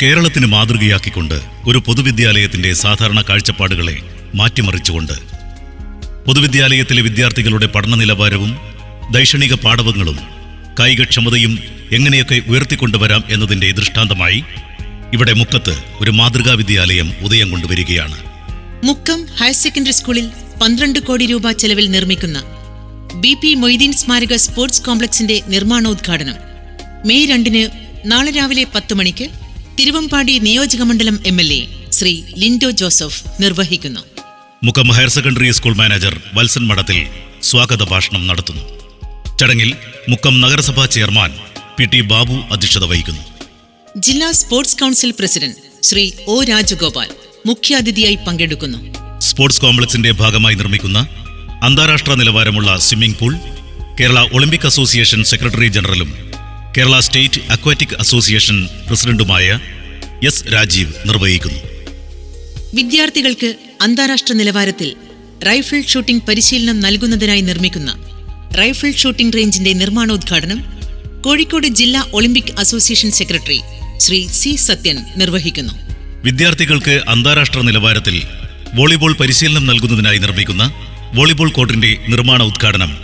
കേരളത്തിന് മാതൃകയാക്കിക്കൊണ്ട് ഒരു പൊതുവിദ്യാലയത്തിന്റെ സാധാരണ കാഴ്ചപ്പാടുകളെ മാറ്റിമറിച്ചുകൊണ്ട് പൊതുവിദ്യാലയത്തിലെ വിദ്യാർത്ഥികളുടെ പഠന നിലവാരവും ദൈക്ഷണിക പാഠവങ്ങളും കായികക്ഷമതയും എങ്ങനെയൊക്കെ ഉയർത്തിക്കൊണ്ടുവരാം എന്നതിന്റെ ദൃഷ്ടാന്തമായി ഇവിടെ മുക്കത്ത് ഒരു മാതൃകാ വിദ്യാലയം ഉദയം കൊണ്ടുവരികയാണ്. മുക്കം ഹയർ സെക്കൻഡറി സ്കൂളിൽ പന്ത്രണ്ട് കോടി രൂപ ചെലവിൽ നിർമ്മിക്കുന്ന ബി പി മൊയ്തീൻ സ്മാരക സ്പോർട്സ് കോംപ്ലക്സിന്റെ നിർമ്മാണോദ്ഘാടനം മെയ് രണ്ടിന് നാളെ രാവിലെ പത്ത് മണിക്ക് തിരുവമ്പാടി നിയോജകമണ്ഡലം M L A Shri Lindo Joseph നിർവഹിക്കുന്നു. Mukkam higher secondary school manager Valsan Madathil സ്വാഗത ഭാഷണം നടത്തുന്നു. ചടങ്ങിൽ മുക്കം നഗരസഭാ ചെയർമാൻ പി ടി ബാബു അധ്യക്ഷത വഹിക്കുന്നു. ജില്ലാ sports council president Shri O Rajagopal മുഖ്യാതിഥിയായി പങ്കെടുക്കുന്നു. സ്പോർട്സ് കോംപ്ലക്സിന്റെ ഭാഗമായി നിർമ്മിക്കുന്ന അന്താരാഷ്ട്ര നിലവാരമുള്ള swimming pool Kerala Olympic association secretary ജനറലും Kerala state aquatic association പ്രസിഡന്റുമായ എസ് രാജീവ് നിർവഹിക്കുന്നു. വിദ്യാർത്ഥികൾക്ക് അന്താരാഷ്ട്ര നിലവാരത്തിൽ റൈഫിൾ ഷൂട്ടിംഗ് പരിശീലനം നൽകുന്നതിനായി നിർമ്മിക്കുന്ന റൈഫിൾ ഷൂട്ടിംഗ് റേഞ്ചിന്റെ നിർമ്മാണോദ്ഘാടനം കോഴിക്കോട് ജില്ലാ Olympic association secretary Shri C Sathyan നിർവഹിക്കുന്നു. വിദ്യാർത്ഥികൾക്ക് അന്താരാഷ്ട്ര നിലവാരത്തിൽ വോളിബോൾ പരിശീലനം നൽകുന്നതിനായി നിർമ്മിക്കുന്ന വോളിബോൾ കോർട്ടിന്റെ നിർമ്മാണ ഉദ്ഘാടനം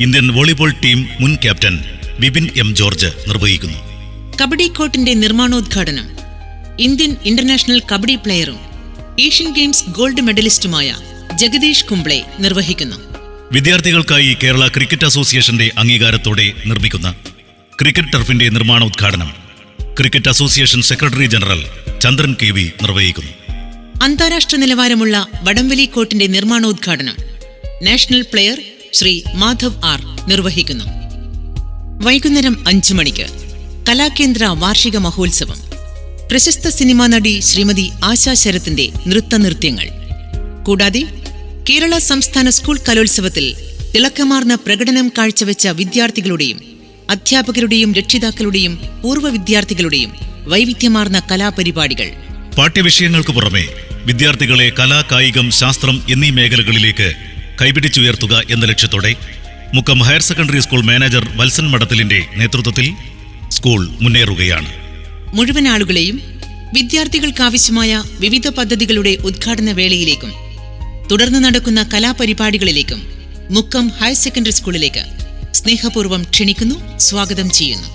ഇന്ത്യൻ വോളിബോൾ ടീം മുൻ ക്യാപ്റ്റൻ ബിപിൻ എം ജോർജ് നിർവഹിക്കുന്നു. കബഡി കോർട്ടിന്റെ നിർമ്മാണോദ്ഘാടനം ഇന്ത്യൻ ഇന്റർനാഷണൽ കബഡി പ്ലെയറും ഏഷ്യൻ ഗെയിംസ് ഗോൾഡ് മെഡലിസ്റ്റുമായ ജഗദീഷ് കുംബ്ലെ നിർവഹിക്കുന്നു. വിദ്യാർത്ഥികൾക്കായി കേരള ക്രിക്കറ്റ് അസോസിയേഷന്റെ അംഗീകാരത്തോടെ നിർമ്മിക്കുന്ന ക്രിക്കറ്റ് ടർഫിന്റെ നിർമ്മാണ ഉദ്ഘാടനം cricket association secretary general Chandran K V നിർവഹിക്കുന്നു. അന്താരാഷ്ട്ര നിലവാരമുള്ള വടംവലി കോർട്ടിന്റെ നിർമ്മാണോദ്ഘാടനം national player Shri Madhav R നിർവഹിക്കുന്നു. വൈകുന്നേരം അഞ്ചു മണിക്ക് കലാകേന്ദ്ര വാർഷിക മഹോത്സവം പ്രശസ്ത സിനിമാ നടി ശ്രീമതി ആശാ ശരത്തിന്റെ നൃത്തനൃത്യങ്ങൾ കൂടാതെ കേരള സംസ്ഥാന സ്കൂൾ കലോത്സവത്തിൽ തിളക്കമാർന്ന പ്രകടനം കാഴ്ചവെച്ച വിദ്യാർത്ഥികളുടെയും അധ്യാപകരുടെയും രക്ഷിതാക്കളുടെയും പൂർവ വിദ്യാർത്ഥികളുടെയും വൈവിധ്യമാർന്ന കലാപരിപാടികൾ. പാഠ്യവിഷയങ്ങൾക്ക് പുറമെ വിദ്യാർത്ഥികളെ കലാ കായികം ശാസ്ത്രം എന്നീ മേഖലകളിലേക്ക് കൈപിടിച്ചുയർത്തുക എന്ന ലക്ഷ്യത്തോടെ Mukkam higher secondary school manager Valsan മഠത്തിലിന്റെ നേതൃത്വത്തിൽ സ്കൂൾ മുന്നേറുകയാണ്. മുഴുവൻ ആളുകളെയും വിദ്യാർത്ഥികൾക്കാവശ്യമായ വിവിധ പദ്ധതികളുടെ ഉദ്ഘാടന വേളയിലേക്കും തുടർന്ന് നടക്കുന്ന കലാപരിപാടികളിലേക്കും മുക്കം ഹയർ സെക്കൻഡറി സ്കൂളിലേക്ക് സ്നേഹപൂർവം ക്ഷണിക്കുന്നു സ്വാഗതം ചെയ്യുന്നു.